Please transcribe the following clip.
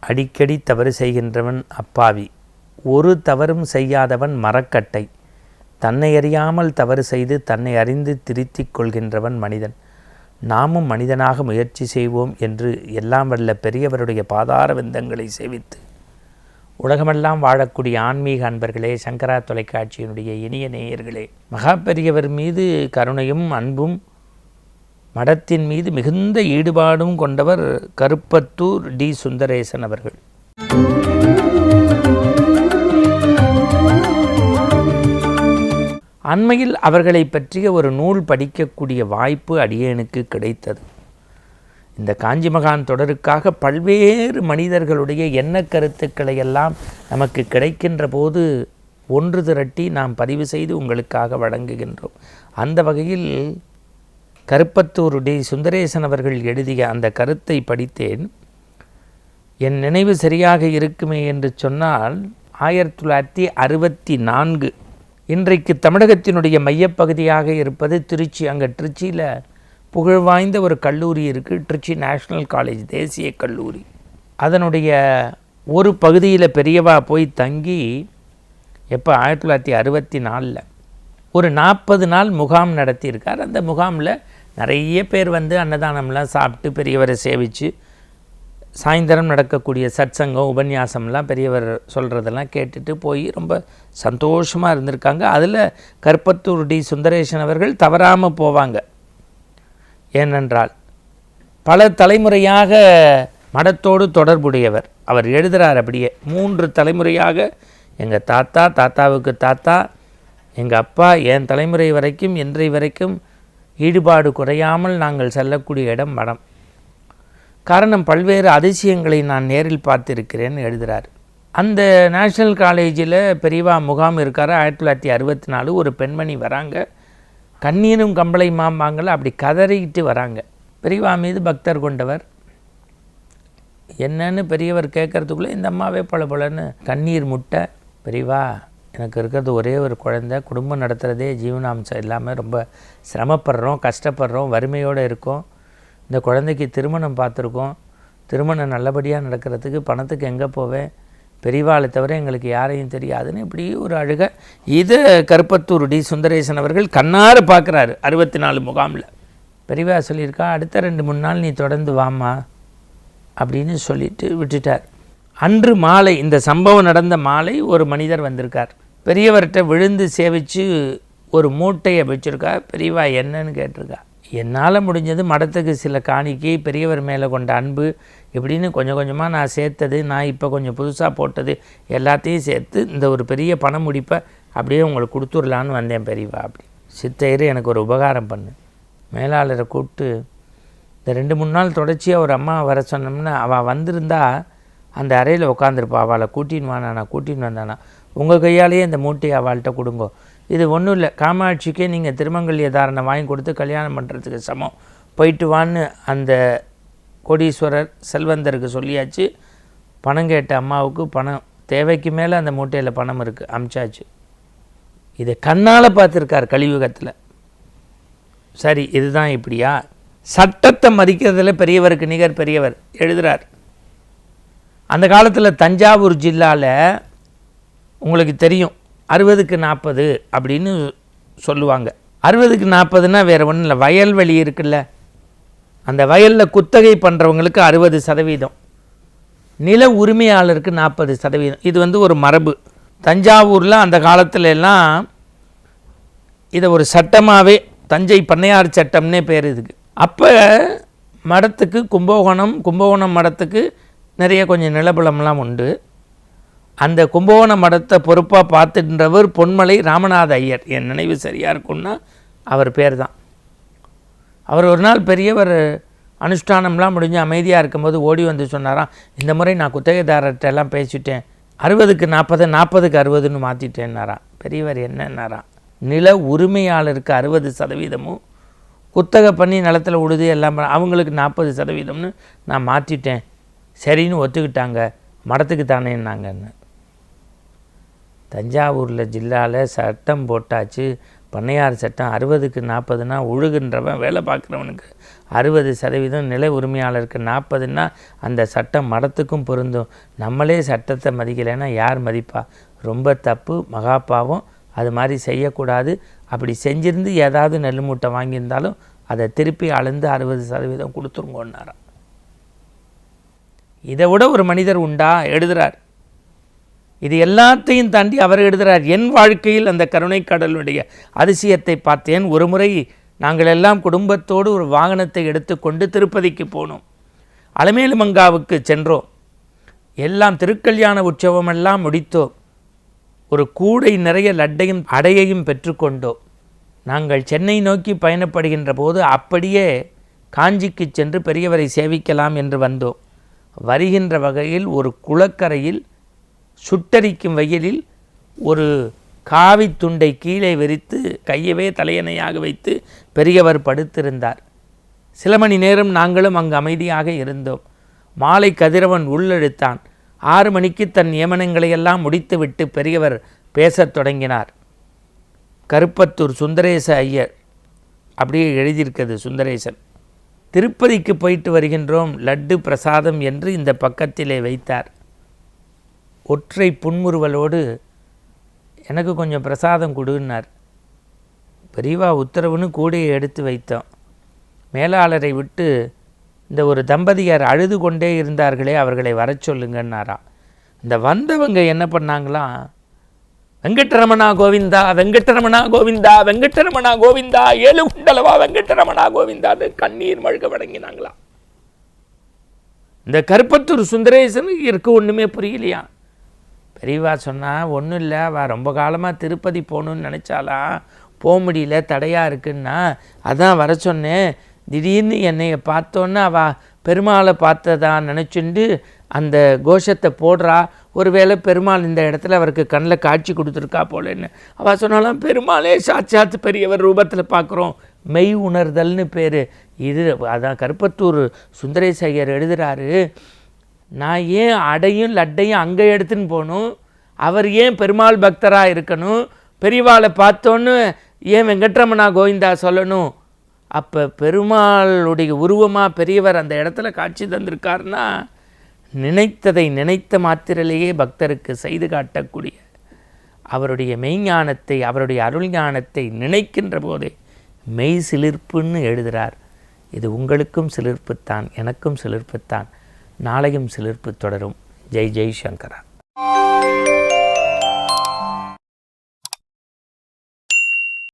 அடிக்கடி தவறு செய்கின்றவன் அப்பாவி. ஒரு தவறும் செய்யாதவன் மரக்கட்டை. தன்னை அறியாமல் தவறு செய்து தன்னை அறிந்து திருத்திக் கொள்கின்றவன் மனிதன். நாமும் மனிதனாக முயற்சி செய்வோம் என்று எல்லாம் வல்ல பெரியவருடைய பாதார விந்தங்களை சேவித்து. உலகமெல்லாம் வாழக்கூடிய ஆன்மீக அன்பர்களே சங்கரா தொலைக்காட்சியினுடைய இனிய நேயர்களே மகா பெரியவர் மீது கருணையும் அன்பும் மடத்தின் மீது மிகுந்த ஈடுபாடும் கொண்டவர் கருப்பத்தூர் டி. சுந்தரேசன் அவர்கள். அண்மையில் அவர்களை பற்றிய ஒரு நூல் படிக்கக்கூடிய வாய்ப்பு அடியேனுக்கு கிடைத்தது. இந்த காஞ்சி மகான் தொடருக்காக பல்வேறு மனிதர்களுடைய எண்ண கருத்துக்களை எல்லாம் நமக்கு கிடைக்கின்ற போது ஒன்று திரட்டி நாம் பதிவு செய்து உங்களுக்காக வழங்குகின்றோம். அந்த வகையில் கருப்பத்தூர் டி. சுந்தரேசன் அவர்கள் எழுதிய அந்த கருத்தை படித்தேன். என் நினைவு சரியாக இருக்குமே என்று சொன்னால் ஆயிரத்தி தொள்ளாயிரத்தி அறுபத்தி நான்கு. இன்றைக்கு தமிழகத்தினுடைய மையப்பகுதியாக இருப்பது திருச்சி. அங்கே திருச்சியில் புகழ் வாய்ந்த ஒரு கல்லூரி இருக்குது திருச்சி நேஷ்னல் காலேஜ் தேசிய கல்லூரி. அதனுடைய ஒரு பகுதியில் பெரியவா போய் தங்கி எப்போ? ஆயிரத்தி தொள்ளாயிரத்தி அறுபத்தி நாலில். ஒரு நாற்பது நாள் முகாம் நடத்தியிருக்கார். அந்த முகாமில் நிறைய பேர் வந்து அன்னதானம்லாம் சாப்பிட்டு பெரியவரை சேவித்து சாயந்தரம் நடக்கக்கூடிய சத்சங்கம் உபன்யாசம்லாம் பெரியவர் சொல்கிறதெல்லாம் கேட்டுட்டு போய் ரொம்ப சந்தோஷமாக இருந்திருக்காங்க. அதில் கற்பத்தூர் டி. சுந்தரேசன் அவர்கள் தவறாமல் போவாங்க. ஏனென்றால் பல தலைமுறையாக மடத்தோடு தொடர்புடையவர். அவர் எழுதுகிறார் அப்படியே மூன்று தலைமுறையாக எங்கள் தாத்தா தாத்தாவுக்கு தாத்தா எங்கள் அப்பா என் தலைமுறை வரைக்கும் இன்றை வரைக்கும் ஈடுபாடு குறையாமல் நாங்கள் செல்லக்கூடிய இடம் மடம் காரணம் பல்வேறு அதிசயங்களை நான் நேரில் பார்த்திருக்கிறேன் எழுதுகிறார். அந்த நேஷ்னல் காலேஜில் பெரியவா முகாம் இருக்கார். ஆயிரத்தி தொள்ளாயிரத்தி அறுபத்தி நாலு ஒரு பெண்மணி வராங்க. கண்ணீரும் கம்பளை மாம்பாங்கள அப்படி கதறிக்கிட்டு வராங்க. பெரியவா மீது பக்தர் கொண்டவர். என்னன்னு பெரியவர் கேட்கறதுக்குள்ளே இந்த அம்மாவே பல பலன்னு கண்ணீர் முட்டை. பெரியவா எனக்கு இருக்கிறது ஒரே ஒரு குழந்தை. குடும்பம் நடத்துகிறதே ஜீவனாம்சம். இல்லாமல் ரொம்ப சிரமப்படுறோம் கஷ்டப்படுறோம் வறுமையோடு இருக்கோம். இந்த குழந்தைக்கு திருமணம் பார்த்துருக்கோம். திருமணம் நல்லபடியாக நடக்கிறதுக்கு பணத்துக்கு எங்கே போவேன்? பெரியவாளை தவிர எங்களுக்கு யாரையும் தெரியாதுன்னு இப்படி ஒரு அழுக. இது கருப்பத்தூர் டி. சுந்தரேசன் அவர்கள் கண்ணார பார்க்குறாரு அறுபத்தி நாலு முகாமில். பெரியவா சொல்லியிருக்கா அடுத்த ரெண்டு மூணு நாள் நீ தொடர்ந்து வாமா அப்படின்னு சொல்லிட்டு விட்டுட்டார். அன்று மாலை இந்த சம்பவம் நடந்த மாலை ஒரு மனிதர் வந்திருக்கார். பெரியவர்கிட்ட விழுந்து சேவித்து ஒரு மூட்டையை வச்சுருக்கா? பெரியவா என்னன்னு கேட்டிருக்கா. என்னால் முடிஞ்சது மடத்துக்கு சில காணிக்கை பெரியவர் மேலே கொண்ட அன்பு இப்படின்னு கொஞ்சம் கொஞ்சமாக நான் சேர்த்தது நான் இப்போ கொஞ்சம் புதுசாக போட்டது எல்லாத்தையும் சேர்த்து இந்த ஒரு பெரிய பண முடிப்பை அப்படியே உங்களுக்கு கொடுத்துடலான்னு வந்தேன் பெரியவா அப்படி. சித்தையர் எனக்கு ஒரு உபகாரம் பண்ணு. மேலாளரை கூப்பிட்டு இந்த ரெண்டு மூணு நாள் தொடர்ச்சியாக ஒரு அம்மா வர சொன்னோம்னா அவள் வந்திருந்தா அந்த அறையில் உட்காந்துருப்பா அவளை கூட்டின்னு வானானா நான் கூட்டின்னு வந்தானா. உங்கள் கையாலேயே இந்த மூட்டையை அவள்கிட்ட கொடுங்கோ. இது ஒன்றும் இல்லை. காமாட்சிக்கே நீங்கள் திருமங்கல்ய தாரணை வாங்கி கொடுத்து கல்யாணம் பண்ணுறதுக்கு சமம். போயிட்டு வான்னு அந்த கோடீஸ்வரர் செல்வந்தருக்கு சொல்லியாச்சு. பணம் கேட்ட அம்மாவுக்கு பணம் தேவைக்கு மேலே அந்த மூட்டையில் பணம் இருக்குது அமிச்சாச்சு. இதை கண்ணால் பார்த்துருக்கார் கலியுகத்தில். சரி இதுதான் இப்படியா? சட்டத்தை மதிக்கிறதுல பெரியவருக்கு நிகர் பெரியவர் எழுதுகிறார் அந்த காலத்தில் தஞ்சாவூர் ஜில்லாவில் உங்களுக்கு தெரியும். அறுபதுக்கு நாற்பது அப்படின்னு சொல்லுவாங்க. அறுபதுக்கு நாற்பதுன்னா வேறு ஒன்றும் இல்லை. வயல்வெளி இருக்குல்ல. அந்த வயலில் குத்தகை பண்ணுறவங்களுக்கு அறுபது சதவீதம். நில உரிமையாளருக்கு நாற்பது சதவீதம். இது வந்து ஒரு மரபு. தஞ்சாவூரில் அந்த காலத்துல எல்லாம் இதை ஒரு சட்டமாகவே தஞ்சை பண்ணையார் சட்டம்னே பேர் இதுக்கு. அப்போ மடத்துக்கு கும்பகோணம் கும்பகோணம் மடத்துக்கு நிறைய கொஞ்சம் நிலபலம்லாம் உண்டு. அந்த கும்பகோணம் மடத்தை பொறுப்பாக பார்த்துன்றவர் பொன்மலை ராமநாத ஐயர். என் நினைவு சரியாக இருக்கும்னா அவர் பேர் தான் அவர் ஒரு நாள் பெரியவர் அனுஷ்டானம்லாம் முடிஞ்சு அமைதியாக இருக்கும்போது ஓடி வந்து சொன்னாராம் இந்த முறை நான் குத்தகைதாரர்கிட்ட எல்லாம் பேசிட்டேன். அறுபதுக்கு நாற்பது நாற்பதுக்கு அறுபதுன்னு மாற்றிட்டேன்னாராம் பெரியவர் என்னன்னாராம் நில உரிமையாளருக்கு அறுபது சதவீதமும் குத்தகை பண்ணி நிலத்தில் உழுது எல்லாம் அவங்களுக்கு நாற்பது சதவீதம்னு நான் மாற்றிட்டேன் சரின்னு ஒத்துக்கிட்டாங்க. மடத்துக்கு தானேன்னாங்கன்னு. தஞ்சாவூரில் ஜில்லாவில் சட்டம் போட்டாச்சு. பண்ணையார் சட்டம் அறுபதுக்கு நாற்பதுனா உழுகின்றவன் வேலை பார்க்குறவனுக்கு அறுபது சதவீதம் நிலை உரிமையாளருக்கு நாற்பதுன்னா அந்த சட்டம் மடத்துக்கும் பொருந்தும். நம்மளே சட்டத்தை மதிக்கலைன்னா யார் மதிப்பா? ரொம்ப தப்பு மகாப்பாவும் அது மாதிரி செய்யக்கூடாது. அப்படி செஞ்சிருந்து ஏதாவது நெல் மூட்டை வாங்கியிருந்தாலும் அதை திருப்பி அளந்து அறுபது சதவீதம் கொடுத்துருங்கன்னாராம். இதை விட ஒரு மனிதர் உண்டா? எழுதுறார். இது எல்லாத்தையும் தாண்டி அவர் எழுதுகிறார் என் வாழ்க்கையில் அந்த கருணை கடலுடைய அதிசயத்தை பார்த்தேன். ஒரு முறை நாங்கள் எல்லாம் குடும்பத்தோடு ஒரு வாகனத்தை எடுத்துக்கொண்டு திருப்பதிக்கு போனோம். அலமேலுமங்காவுக்கு சென்றோம். எல்லாம் திருக்கல்யாண உற்சவமெல்லாம் முடித்தோம். ஒரு கூடை நிறைய லட்டையும் அடையையும் பெற்றுக்கொண்டோம். நாங்கள் சென்னை நோக்கி பயணப்படுகின்ற போது அப்படியே காஞ்சிக்கு சென்று பெரியவரை சேவிக்கலாம் என்று வந்தோம். வருகின்ற வகையில் ஒரு குளக்கரையில் சுட்டரிக்கும் வகையில் ஒரு காவி துண்டை கீழே விரித்து கையவே தலையணையாக வைத்து பெரியவர் படுத்திருந்தார். சில மணி நேரம் நாங்களும் அங்கு அமைதியாக இருந்தோம். மாலை கதிரவன் உள்ளெழுத்தான். ஆறு மணிக்கு தன் நியமனங்களை எல்லாம் முடித்துவிட்டு பெரியவர் பேசத் தொடங்கினார். கருப்பத்தூர் சுந்தரேச ஐயர். அப்படியே எழுதியிருக்கிறது சுந்தரேசன். திருப்பதிக்கு போயிட்டு வருகின்றோம் லட்டு பிரசாதம் என்று இந்த பக்கத்திலே வைத்தார். ஒற்றை புன்முறுவலோடு எனக்கு கொஞ்சம் பிரசாதம் கொடுன்னார். பெரியவா உத்தரவுன்னு கூடையை எடுத்து வைத்தோம் மேலாளரை விட்டு இந்த ஒரு தம்பதியார் அழுது கொண்டே இருந்தார்களே அவர்களை வர சொல்லுங்கன்னாரா. இந்த வந்தவங்க என்ன பண்ணாங்களாம் வெங்கட்ரமணா கோவிந்தா வெங்கட்ரமணா கோவிந்தா வெங்கட்டரமணா கோவிந்தா ஏழு குண்டலவா வெங்கட்டரமணா கோவிந்தான்னு கண்ணீர் மழுக வழங்கினாங்களாம் இந்த கருப்பத்தூர் சுந்தரேசனுக்கு இருக்கு ஒன்றுமே புரியலையா? பெரியவா சொன்னால் ஒன்றும் இல்லை அவள் ரொம்ப காலமாக திருப்பதி போகணுன்னு நினச்சாலாம் போக முடியல தடையாக இருக்குன்னா அதான் வர சொன்னேன். திடீர்னு என்னைய பார்த்தோன்னே அவள் பெருமாளை பார்த்ததா நினச்சிண்டு அந்த கோஷத்தை போடுறா. ஒருவேளை பெருமாள் இந்த இடத்துல அவருக்கு கண்ணில் காட்சி கொடுத்துருக்கா போலன்னு. அவள் சொன்னாலும் பெருமாளே சாட்சாத்து பெரியவர் ரூபத்தில் பார்க்குறோம் மெய் உணர்தல்னு பேர். இது அதான் கருப்பத்தூர் சுந்தரேசையர் எழுதுகிறாரு நான் ஏன் அடையும் லட்டையும் அங்கே எடுத்துன்னு போகணும்? அவர் ஏன் பெருமாள் பக்தராக இருக்கணும்? பெரியவாளை பார்த்தோன்னு ஏன் வெங்கட்ரமணா கோவிந்தா சொல்லணும்? அப்போ பெருமாளுடைய உருவமாக பெரியவர் அந்த இடத்துல காட்சி தந்திருக்காருன்னா நினைத்ததை நினைத்த மாத்திரலேயே பக்தருக்கு செய்து காட்டக்கூடிய அவருடைய மெய்ஞானத்தை அவருடைய அருள் ஞானத்தை நினைக்கின்ற போதே மெய் சிலிர்ப்புன்னு எழுதுகிறார் இது உங்களுக்கும் சிலிர்ப்புத்தான் எனக்கும் சிலிர்ப்புத்தான். நாளையும் சிலிர்ப்பு தொடரும். ஜெய் ஜெய் சங்கரா.